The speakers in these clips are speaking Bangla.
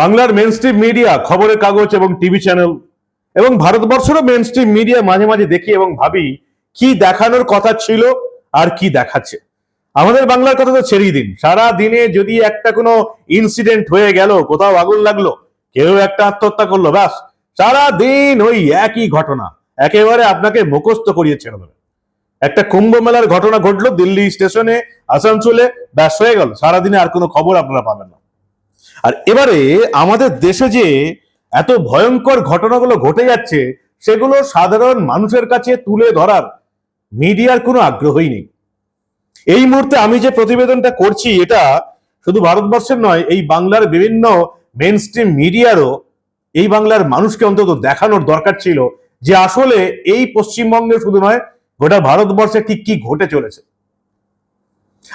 বাংলার মেন স্ট্রিম মিডিয়া খবরের কাগজ এবং টিভি চ্যানেল এবং ভারতবর্ষেরও মেন স্ট্রিম মিডিয়া মাঝে মাঝে দেখি এবং ভাবি কি দেখানোর কথা ছিল আর কি দেখাচ্ছে। আমাদের বাংলার কথা তো ছেড়েই দিন। সারা দিনে যদি একটা কোনো ইনসিডেন্ট হয়ে গেল, কোথাও আগুন লাগল, কেউ একটা আত্মহত্যা করল, ব্যাস। সারা দিন ওই একই ঘটনা। একেবারে আপনাকে মুখস্থ করিয়ে ছেড়ে দেবে। একটা কুম্ভ মেলার ঘটনা ঘটলো দিল্লি স্টেশনে, আসানসোলে, ব্যাস, হয়ে গেল। সারাদিনে আর কোনো খবর আপনারা পাবেন না। আর এবারে আমাদের দেশে যে এত ভয়ঙ্কর ঘটনাগুলো ঘটে যাচ্ছে, সেগুলো সাধারণ মানুষের কাছে তুলে ধরার মিডিয়ার কোনো আগ্রহই নেই। এই মুহূর্তে আমি যে প্রতিবেদনটা করছি, এটা শুধু ভারতবর্ষের নয়, এই বাংলার বিভিন্ন মেন স্ট্রিম মিডিয়ারও এই বাংলার মানুষকে অন্তত দেখানোর দরকার ছিল যে আসলে এই পশ্চিমবঙ্গে শুধু নয়, গোটা ভারতবর্ষে ঠিক কি ঘটে চলেছে।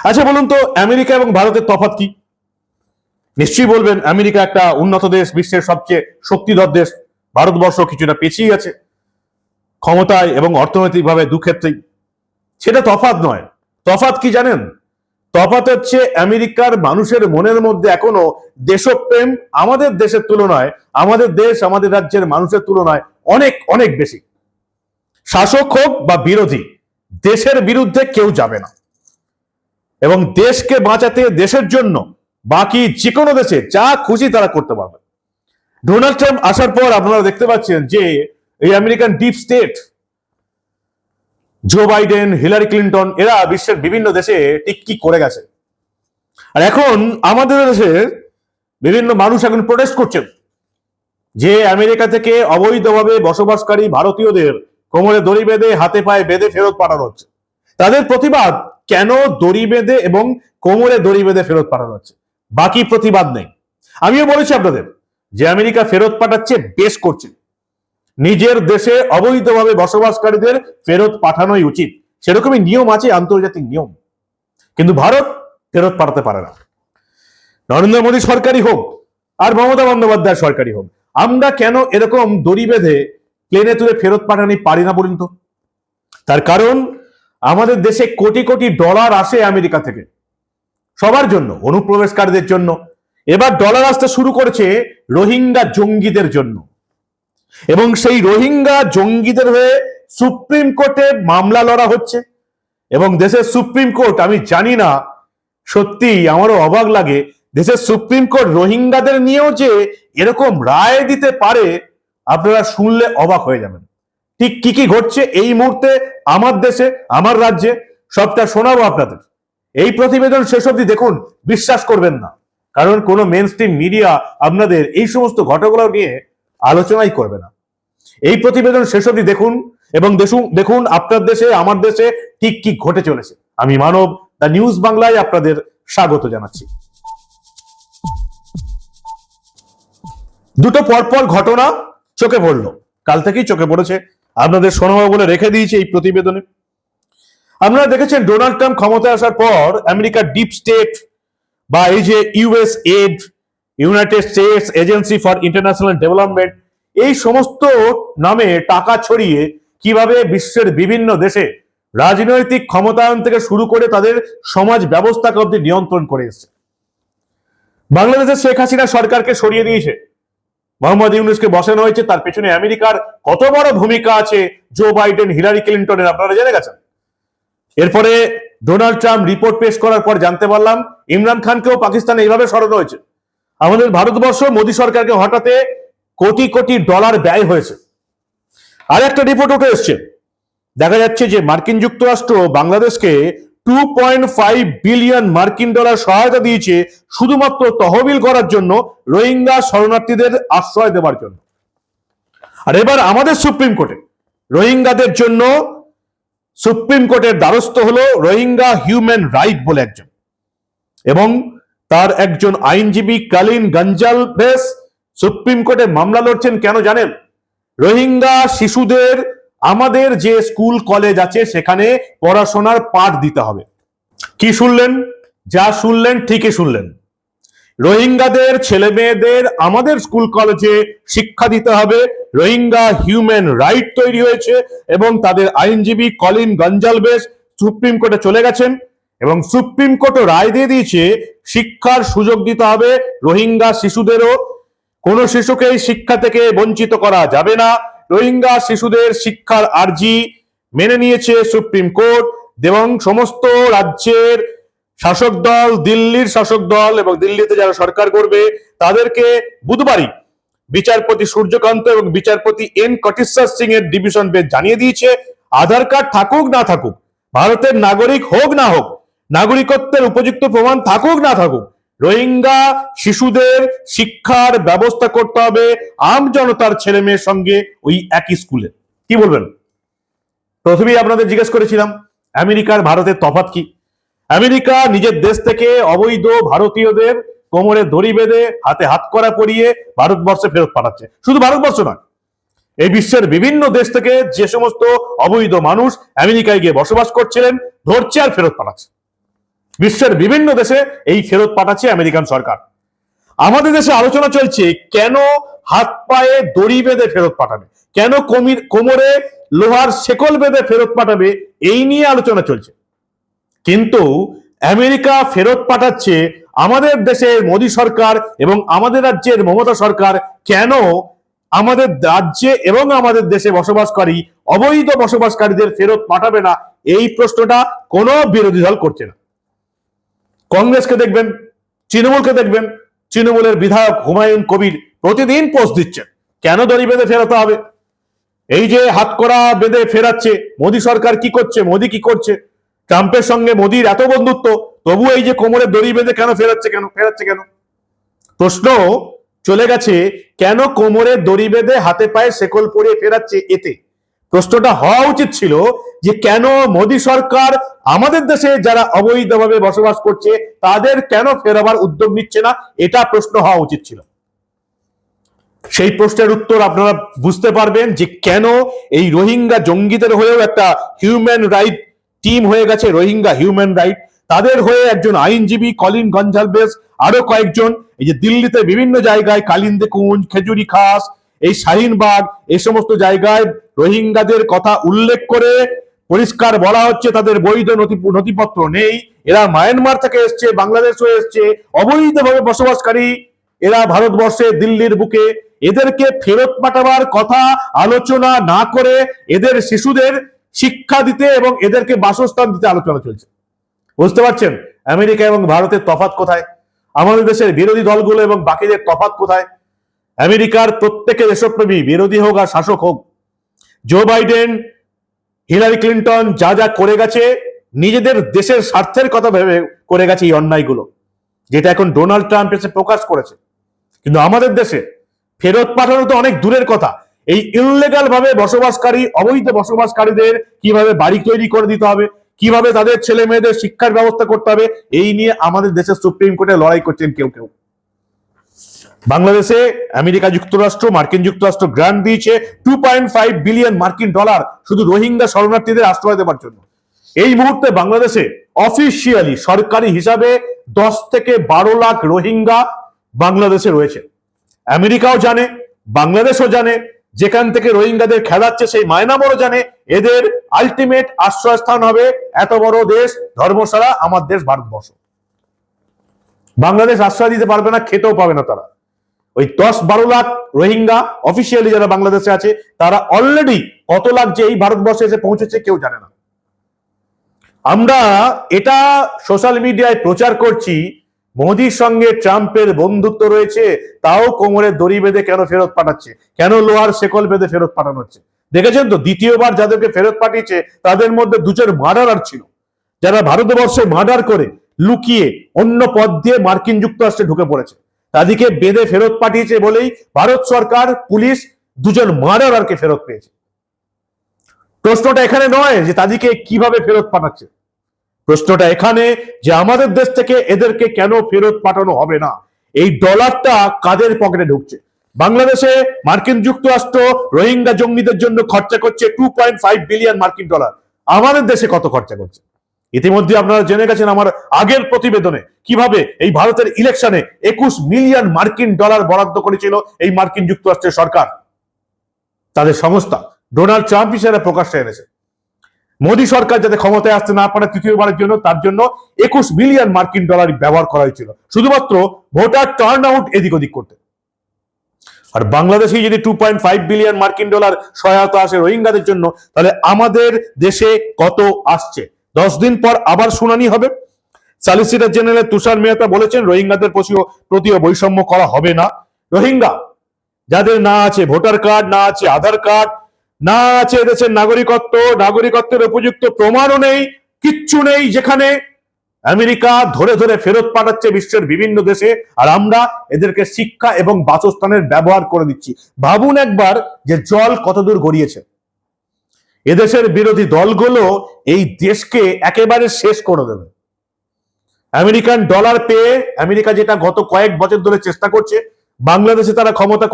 আচ্ছা বলুন তো, আমেরিকা এবং ভারতের তফাৎ কি? নিশ্চয়ই বলবেন, আমেরিকা একটা উন্নত দেশ, বিশ্বের সবচেয়ে শক্তিধর দেশ। ভারতবর্ষ কিছুটা পেছিয়ে আছে ক্ষমতায় এবং অর্থনৈতিকভাবে দু ক্ষেত্রেই সেটা তফাৎ নয়। তফাৎ কি জানেন? তফাত হচ্ছে আমেরিকার মানুষের মনের মধ্যে এখনও দেশপ্রেম আমাদের দেশের তুলনায়, আমাদের দেশ আমাদের রাজ্যের মানুষের তুলনায় অনেক অনেক বেশি। শাসক হোক বা বিরোধী, দেশের বিরুদ্ধে কেউ যাবে না। এবং দেশকে বাঁচাতে, দেশের জন্য বাকি যে কোনো দেশে যা খুশি তারা করতে পারবে। ডোনাল্ড ট্রাম্প আসার পর আপনারা দেখতে পাচ্ছেন যে এই American deep state Joe Biden Hillary Clinton এরা বিশ্বের বিভিন্ন দেশে ঠিক কি করে গেছে। আর এখন আমাদের দেশে বিভিন্ন মানুষ এখন প্রোটেস্ট করছেন যে আমেরিকা থেকে অবৈধভাবে বসবাসকারী ভারতীয়দের কোমরে দড়ি বেঁধে হাতে পায়ে বেঁধে ফেরত পাঠানো হচ্ছে। তাদের প্রতিবাদ কেন দড়ি বেঁধে এবং কোমরে দড়ি বেঁধে ফেরত পাঠানো হচ্ছে? বাকি প্রতিবাদ নেই। আমিও বলেছি আপনাদের যে আমেরিকা ফেরত পাঠাচ্ছে, বেশ করছে। নিজের দেশে অবৈধভাবে বসবাসকারীদের ফেরত পাঠানোই উচিত। সেরকমই নিয়ম আছে, আন্তর্জাতিক নিয়ম। কিন্তু ভারত ফেরত পাঠাতে পারে না। নরেন্দ্র মোদী সরকারই হোক, আর মমতা বন্দ্যোপাধ্যায় সরকারই হোক, আমরা কেন এরকম দড়ি বেঁধে প্লেনে তুলে ফেরত পাঠানি পারি না বলুন তো? তার কারণ, আমাদের দেশে কোটি কোটি ডলার আসে আমেরিকা থেকে। সবার জন্য, অনুপ্রবেশকারীদের জন্য। এবার ডলার আসতে শুরু করেছে রোহিঙ্গা জঙ্গিদের জন্য। এবং সেই রোহিঙ্গা জঙ্গিদের হয়ে সুপ্রিম কোর্টে মামলা লড়া হচ্ছে। এবং দেশের সুপ্রিম কোর্ট, আমি জানি না, সত্যি আমারও অবাক লাগে, দেশের সুপ্রিম কোর্ট রোহিঙ্গাদের নিয়েও যে এরকম রায় দিতে পারে, আপনারা শুনলে অবাক হয়ে যাবেন। ঠিক কি কি ঘটছে এই মুহূর্তে আমার দেশে, আমার রাজ্যে, সবটা শোনাবো আপনাদের। এই প্রতিবেদন শেষ অবধি দেখুন, বিশ্বাস করবেন না। কারণ কোনো মেন মিডিয়া আপনাদের এই সমস্ত ঘটনাগুলো নিয়ে আলোচনাই করবে না। এই প্রতিবেদন শেষ অবধি দেখুন এবং দেখুন আপনার দেশে, আমার দেশে ঠিক কি ঘটে চলেছে। আমি মানব, দ্য নিউজ বাংলায় আপনাদের স্বাগত জানাচ্ছি। দুটো পরপর ঘটনা চোখে পড়ল। কাল থেকেই চোখে পড়েছে। আপনাদের শোনাবো বলে রেখে দিয়েছি এই প্রতিবেদনে। আপনারা দেখেছেন ডোনাল্ড ট্রাম্প ক্ষমতায় আসার পর আমেরিকার ডিপ স্টেট বা এই যে US aid, United States agency for international development, এই সমস্ত নামে টাকা ছড়িয়ে কীভাবে বিশ্বের বিভিন্ন দেশে রাজনৈতিক ক্ষমতায়ন থেকে শুরু করে তাদের সমাজ ব্যবস্থাকে অব্দি নিয়ন্ত্রণ করে এসছে। বাংলাদেশের শেখ হাসিনা সরকারকে সরিয়ে দিয়েছে। মোহাম্মদ ইউনুসকে বসানো হয়েছে, তার পেছনে আমেরিকার কত বড় ভূমিকা আছে জো বাইডেন হিলারি ক্লিন্টনের আপনারা জেনে গেছেন? এরপরে ডোনাল্ড ট্রাম্প রিপোর্ট পেশ করার পর জানতে পারলাম, ইমরান খানকেও পাকিস্তানে এইভাবে সরানো হয়েছে। আমাদের ভারতবর্ষ, মোদী সরকারকে হঠাতে কোটি কোটি ডলার ব্যয় হয়েছে। আর একটা রিপোর্ট উঠে এসছে। দেখা যাচ্ছে যে মার্কিন যুক্তরাষ্ট্র বাংলাদেশকে টু পয়েন্ট ফাইভ বিলিয়ন মার্কিন ডলার সহায়তা দিয়েছে শুধুমাত্র তহবিল করার জন্য রোহিঙ্গা শরণার্থীদের আশ্রয় দেওয়ার জন্য। আর এবার আমাদের সুপ্রিম কোর্টে রোহিঙ্গাদের জন্য সুপ্রিম কোর্টের দ্বারস্থ হলো রোহিঙ্গা হিউম্যান রাইট বলে একজন। এবং তার একজন আইনজীবী কালিন গঞ্জাল বেস সুপ্রিম কোর্টে মামলা লড়ছেন কেন জানেন? রোহিঙ্গা শিশুদের, আমাদের যে স্কুল, কলেজ আছে, সেখানে পড়াশোনার পাঠ দিতে হবে। কি শুনলেন? যা শুনলেন ঠিকই শুনলেন। রোহিঙ্গাদের ছেলে মেয়েদের আমাদের স্কুল কলেজে শিক্ষা দিতে হবে। রোহিঙ্গা হিউম্যান রাইট তৈরি হয়েছে এবং তাদের আইনজীবী কলিন গঞ্জালবেস সুপ্রিম কোর্টে চলে গেছেন এবং সুপ্রিম কোর্টও রায় দিয়ে দিয়েছে, শিক্ষার সুযোগ দিতে হবে রোহিঙ্গা শিশুদেরও। কোন শিশুকেই শিক্ষা থেকে বঞ্চিত করা যাবে না। রোহিঙ্গা শিশুদের শিক্ষার আর্জি মেনে নিয়েছে সুপ্রিম কোর্ট। এবং সমস্ত রাজ্যের শাসক দল, দিল্লির শাসক দল এবং দিল্লিতে যারা সরকার করবে, তাদেরকে বুধবারই বিচারপতি সূর্যকান্ত এবং বিচারপতি এন কটিশ্বর সিং এর ডিভিশন বেঞ্চ জানিয়ে দিয়েছে, আধার কার্ড থাকুক না থাকুক, ভারতের নাগরিক হোক না হোক, নাগরিকত্বের উপযুক্ত প্রমাণ থাকুক না থাকুক, রোহিঙ্গা শিশুদের শিক্ষার ব্যবস্থা করতে হবে আম জনতার ছেলে মেয়ের সঙ্গে ওই একই স্কুলে। কি বলবেন? প্রথমেই আপনাদের জিজ্ঞেস করেছিলাম, আমেরিকার ভারতের তফাৎ কি? আমেরিকা নিজের দেশ থেকে অবৈধ ভারতীয়দের কোমরে দড়ি বেঁধে হাতে হাত করা পরিয়ে ভারতবর্ষে ফেরত পাঠাচ্ছে। শুধু ভারতবর্ষ নয়, এই বিশ্বের বিভিন্ন দেশ থেকে যে সমস্ত অবৈধ মানুষ আমেরিকায় গিয়ে বসবাস করছিলেন, ধরছে আর ফেরত পাঠাচ্ছে। বিশ্বের বিভিন্ন দেশে এই ফেরত পাঠাচ্ছে আমেরিকান সরকার। আমাদের দেশে আলোচনা চলছে, কেন হাত পায়ে দড়ি বেঁধে ফেরত পাঠাবে? কেন কমির কোমরে লোহার শেকল বেঁধে ফেরত পাঠাবে? এই নিয়ে আলোচনা চলছে। কিন্তু আমেরিকা ফেরত পাঠাচ্ছে আমাদের দেশের মোদী সরকার এবং আমাদের রাজ্যের মমতা সরকার কেন আমাদের রাজ্যে এবং আমাদের দেশে বসবাসকারী, অবৈধ বসবাসকারীদের ফেরত পাঠাবে না? এই প্রশ্নটা কোনো বিরোধী দল করছে না। কংগ্রেসকে দেখবেন, তৃণমূলকে দেখবেন, তৃণমূলের বিধায়ক হুমায়ুন কবির প্রতিদিন পোস্ট দিচ্ছেন, কেন দড়ি বেঁধে ফেরাতে হবে? এই যে হাত করা বেঁধে ফেরাচ্ছে, মোদী সরকার কি করছে, মোদী কি করছে? ট্রাম্পের সঙ্গে মোদীর এত বন্ধুত্ব, তবু এই যে কোমরে দড়ি বেঁধে কেন ফেরাচ্ছে কেন ফেরাচ্ছে কেন? প্রশ্ন চলে গেছে, কেন কোমরে দড়ি বেঁধে হাতে পায়ে শেকল পরিয়ে ফেরাচ্ছে এতে? প্রশ্নটা হওয়া উচিত ছিল যে কেন মোদী সরকার আমাদের দেশে যারা অবৈধভাবে বসবাস করছে, তাদের কেন ফেরাবার উদ্যোগ নিচ্ছে না? এটা প্রশ্ন হওয়া উচিত ছিল। সেই প্রশ্নের উত্তর আপনারা বুঝতে পারবেন যে কেন এই রোহিঙ্গা জঙ্গিদের হয়েও একটা হিউম্যান রাইট টিম হয়ে গেছে রোহিঙ্গা হিউম্যান রাইট তাদের হয়ে একজন আইনজীবী কলিন গঞ্জালবেস, আরও কয়েকজন। এই যে দিল্লিতে বিভিন্ন জায়গায় কালিন্দে কুঞ্জ, খেজুরি খাস, এই শাহিনবাগ, এই সমস্ত জায়গায় রোহিঙ্গাদের কথা উল্লেখ করে পরিষ্কার বলা হচ্ছে, তাদের বৈধ নথি, নথিপত্র নেই। এরা মায়ানমার থেকে এসছে, বাংলাদেশ হয়ে এসছে। অবৈধভাবে বসবাসকারী। এরা ভারতবর্ষে দিল্লির বুকে। এদেরকে ফেরত পাঠাবার কথা আলোচনা না করে এদের শিশুদের শিক্ষা দিতে এবং এদেরকে বাসস্থান দিতে আলোচনা চলছে। বুঝতে পারছেন? আমেরিকা এবং ভারতের তফাৎ কোথায়? আমাদের দেশের বিরোধী দলগুলো এবং বাকিদের তফাত কোথায়? আমেরিকার প্রত্যেকে দেশপ্রেমী বিরোধী হোক আর শাসক হোক জো বাইডেন হিলারি ক্লিন্টন যা যা করে গেছে, নিজেদের দেশের স্বার্থের কথা ভেবে করে গেছে এই অন্যায়গুলো, যেটা এখন ডোনাল্ড ট্রাম্প এসে প্রকাশ করেছে। কিন্তু আমাদের দেশে ফেরত পাঠানো তো অনেক দূরের কথা। এই ইনলিগাল ভাবে বসবাসকারী, অবৈধ বসবাসকারীদের কীভাবে বাড়ি তৈরি করে দিতে হবে, কীভাবে তাদের ছেলে মেয়েদের শিক্ষার ব্যবস্থা করতে হবে, এই নিয়ে আমাদের দেশের সুপ্রিম কোর্টে লড়াই করছেন কেউ কেউ। বাংলাদেশে আমেরিকা যুক্তরাষ্ট্র, মার্কিন যুক্তরাষ্ট্র গ্রান্ট দিয়েছে টু পয়েন্ট ফাইভ বিলিয়ন মার্কিন ডলার শুধু রোহিঙ্গা শরণার্থীদের আশ্রয় দেওয়ার জন্য। এই মুহূর্তে বাংলাদেশে অফিসিয়ালি সরকারি হিসাবে দশ থেকে বারো লাখ রোহিঙ্গা বাংলাদেশে রয়েছে। আমেরিকাও জানে, বাংলাদেশও জানে যেখান থেকে রোহিঙ্গাদের খেলাচ্ছে সেই মায়নামরও জানে এদের আলটিমেট আশ্রয়স্থান হবে এত বড় দেশ, ধর্মশালা, আমার দেশ, ভারতবর্ষ। বাংলাদেশ আশ্রয় দিতে পারবে না, খেতেও পাবে না তারা। ওই দশ বারো লাখ রোহিঙ্গা অফিসিয়ালি যারা বাংলাদেশে আছে, তারা অলরেডি কত লাখ যে এই ভারতবর্ষে এসে পৌঁছেছে কেউ জানে না। আমরা এটা সোশ্যাল মিডিয়ায় প্রচার করছি মোদির সঙ্গে ট্রাম্পের বন্ধুত্ব রয়েছে, তাও কোমরে দড়ি বেঁধে কেন ফেরত পাঠাচ্ছে? কেন লোহার শেকল বেঁধে ফেরত পাঠানো হচ্ছে? দেখেছেন তো, দ্বিতীয়বার যাদেরকে ফেরত পাঠিয়েছে, তাদের মধ্যে দুজন মার্ডারার ছিল। যারা ভারতবর্ষে মার্ডার করে, লুকিয়ে, অন্য পথ দিয়ে মার্কিন যুক্তরাষ্ট্রে ঢুকে পড়েছে। তাদেরকে বেঁধে ফেরত পাঠিয়েছে বলেই ভারত সরকার, পুলিশ দুজন মার্ডারারকে ফেরত পেয়েছে। প্রশ্নটা এখানে নয় যে তাদেরকে কীভাবে ফেরত পাঠাচ্ছে। প্রশ্নটা এখানে যে আমাদের দেশ থেকে এদেরকে কেন ফেরত পাঠানো হবে না? এই ডলারটা কাদের পকেটে ঢুকছে? বাংলাদেশে মার্কিন যুক্তরাষ্ট্র রোহিঙ্গা জঙ্গিদের জন্য খরচা করছে টু পয়েন্ট ফাইভ বিলিয়ন মার্কিন ডলার আমাদের দেশে কত খরচা করছে? ইতিমধ্যে আপনারা জেনে গেছেন আমার আগের প্রতিবেদনে কীভাবে এই ভারতের ইলেকশনে একুশ মিলিয়ন মার্কিন ডলার বরাদ্দ করেছিল এই মার্কিন যুক্তরাষ্ট্রের সরকার। তাদের সংস্থা ডোনাল্ড ট্রাম্প হিসেবে প্রকাশ্যে এনেছে। মোদী সরকার যাতে ক্ষমতায় আসতে না পারে তৃতীয়বারের জন্য, তার জন্য একুশ মিলিয়ন মার্কিন ডলার ব্যবহার করা হয়েছিল। শুধুমাত্র ভোটার টার্ন আউট এদিক ওদিক করতে। আর বাংলাদেশে যদি টু পয়েন্ট ফাইভ বিলিয়ন মার্কিন ডলার সহায়তা আসে রোহিঙ্গাদের জন্য, তাহলে আমাদের দেশে কত আসছে? দশ দিন পর আবার শুনানি হবে। সলিসিটর জেনারেল তুষার মেহতা বলেছেন, রোহিঙ্গাদের প্রতিও বৈষম্য করা হবে না। রোহিঙ্গা, যাদের না আছে ভোটার কার্ড, না আছে আধার কার্ড না আছে এদেশের নাগরিকত্ব, নাগরিকত্বের উপযুক্ত প্রমাণও নেই, কিচ্ছু নেই যেখানে আমেরিকা ধরে ধরে ফেরত পাঠাচ্ছে বিশ্বের বিভিন্ন দেশে, আর আমরা এদেরকে শিক্ষা এবং বাসস্থানের ব্যবহার করে দিচ্ছি। ভাবুন একবার যে জল কতদূর গড়িয়েছে। এদেশের বিরোধী দলগুলো এই দেশকে একেবারে শেষ করে দেবে। আমেরিকান ডলার পেয়ে আমেরিকা যেটা গত কয়েক বছর ধরে চেষ্টা করছে বাংলাদেশে তারা ক্ষমতা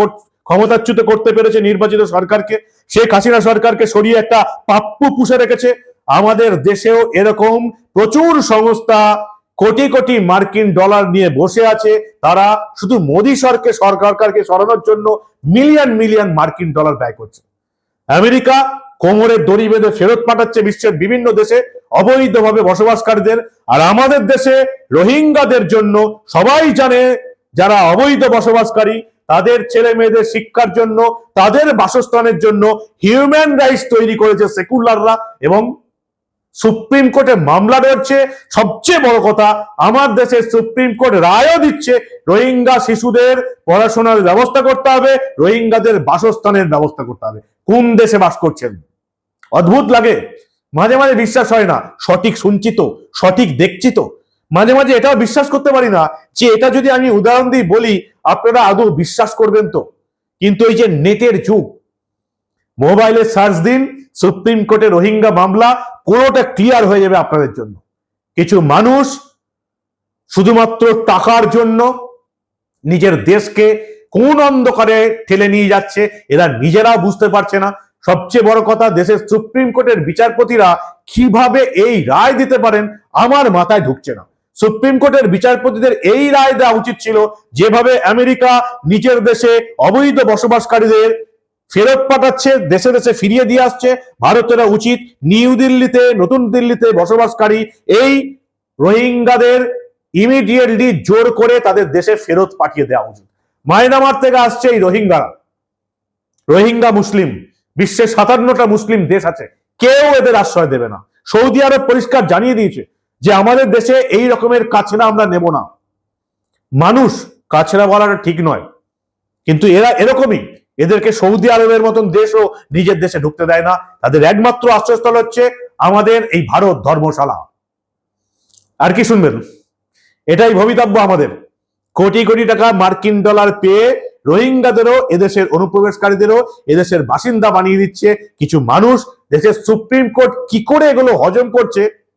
ক্ষমতাচ্যুত করতে পেরেছে নির্বাচিত সরকারকে। শেখ হাসিনা সরকারকে সরিয়ে একটা পাপ্পু পুষে রেখেছে। আমাদের দেশেও এরকম প্রচুর সংস্থা কোটি কোটি মার্কিন ডলার নিয়ে বসে আছে। তারা শুধু মোদী সরকে সরকারকে সরানোর জন্য মিলিয়ন মিলিয়ন মার্কিন ডলার ব্যয় করছে। আমেরিকা কোমরে দড়ি বেঁধে ফেরত পাঠাচ্ছে বিশ্বের বিভিন্ন দেশে অবৈধভাবে বসবাসকারীদের। আর আমাদের দেশে রোহিঙ্গাদের জন্য সবাই জানে যারা অবৈধ বসবাসকারী, তাদের ছেলে মেয়েদের শিক্ষার জন্য, তাদের বাসস্থানের জন্য হিউম্যান রাইটস তৈরি করেছে সেকুলাররা এবং সুপ্রিম কোর্টে মামলা রয়েছে। সবচেয়ে বড় কথা, আমার দেশের সুপ্রিম কোর্ট রায়ও দিচ্ছে, রোহিঙ্গা শিশুদের পড়াশোনার ব্যবস্থা করতে হবে, রোহিঙ্গাদের বাসস্থানের ব্যবস্থা করতে হবে। কোন দেশে বাস করছেন? অদ্ভুত লাগে। মাঝে মাঝে বিশ্বাস হয় না, সঠিক শুনছি তো, সঠিক দেখছি তো। মাঝে মাঝে এটাও বিশ্বাস করতে পারি না যে এটা যদি আমি উদাহরণ দিয়ে বলি, আপনারা আদৌ বিশ্বাস করবেন তো? কিন্তু এই যে নেটের যুগ, মোবাইলে সার্চ দিন, সুপ্রিম কোর্টে রোহিঙ্গা মামলা, পুরোটা ক্লিয়ার হয়ে যাবে আপনাদের জন্য। কিছু মানুষ শুধুমাত্র টাকার জন্য নিজের দেশকে কোন অন্ধকারে ঠেলে নিয়ে যাচ্ছে, এরা নিজেরাও বুঝতে পারছে না। সবচেয়ে বড় কথা, দেশের সুপ্রিম কোর্টের বিচারপতিরা কীভাবে এই রায় দিতে পারেন, আমার মাথায় ঢুকছে না। সুপ্রিম কোর্টের বিচারপতিদের এই রায় দেওয়া উচিত ছিল যেভাবে আমেরিকা নিজের দেশে অবৈধ বসবাসকারীদের ফেরত পাঠাচ্ছে, দেশে দেশে ফিরিয়ে দিয়ে আসছে। ভারতের উচিত নিউ দিল্লিতে, নতুন দিল্লিতে বসবাসকারী এই রোহিঙ্গাদের ইমিডিয়েটলি জোর করে তাদের দেশে ফেরত পাঠিয়ে দেওয়া উচিত। মায়ানমার থেকে আসছে এই রোহিঙ্গারা। রোহিঙ্গা মুসলিম। বিশ্বের সাতান্নটা মুসলিম দেশ আছে। কেউ এদের আশ্রয় দেবে না। সৌদি আরব পরিষ্কার জানিয়ে দিয়েছে। যে আমাদের দেশে এই রকমের কাছড়া আমরা নেব না। মানুষ কাছড়া বলাটা ঠিক নয়। কিন্তু এরা এরকমই। এদেরকে সৌদি আরবের মতন দেশও নিজের দেশে ঢুকতে দেয় না। তাদের একমাত্র আশ্রয়স্থল হচ্ছে আমাদের এই ভারত ধর্মশালা। আর কি শুনবেন? এটাই ভবিতব্য আমাদের। কোটি কোটি টাকা মার্কিন ডলার পেয়ে রোহিঙ্গাদেরও, এদেশের অনুপ্রবেশকারীদেরও, এদেশের বাসিন্দা বানিয়ে দিচ্ছে। কিছু মানুষ দেশের সুপ্রিম কোর্ট কি করে এগুলো হজম করছে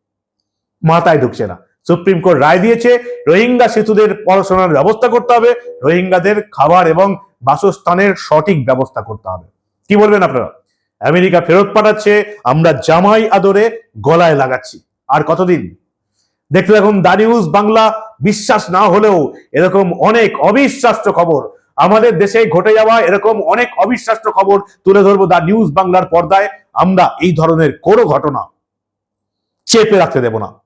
মাথায় ঢুকছে না। সুপ্রিম কোর্ট রায় দিয়েছে, রোহিঙ্গা শিশুদের পড়াশোনার ব্যবস্থা করতে হবে, রোহিঙ্গাদের খাবার এবং বাসস্থানের সঠিক ব্যবস্থা করতে হবে। কি বলবেন আপনারা? আমেরিকা ফেরত পাঠাচ্ছে, আমরা জামাই আদরে গলায় লাগাচ্ছি। আর কতদিন? দেখতে দেখুন দা নিউজ বাংলা, বিশ্বাস না হলেও এরকম অনেক অবিশ্বাস্য খবর আমাদের দেশে ঘটে যাওয়া এরকম অনেক অবিশ্বাস্য খবর তুলে ধরবো দা নিউজ বাংলার পর্দায়। আমরা এই ধরনের কোনো ঘটনা চেপে রাখতে দেব না।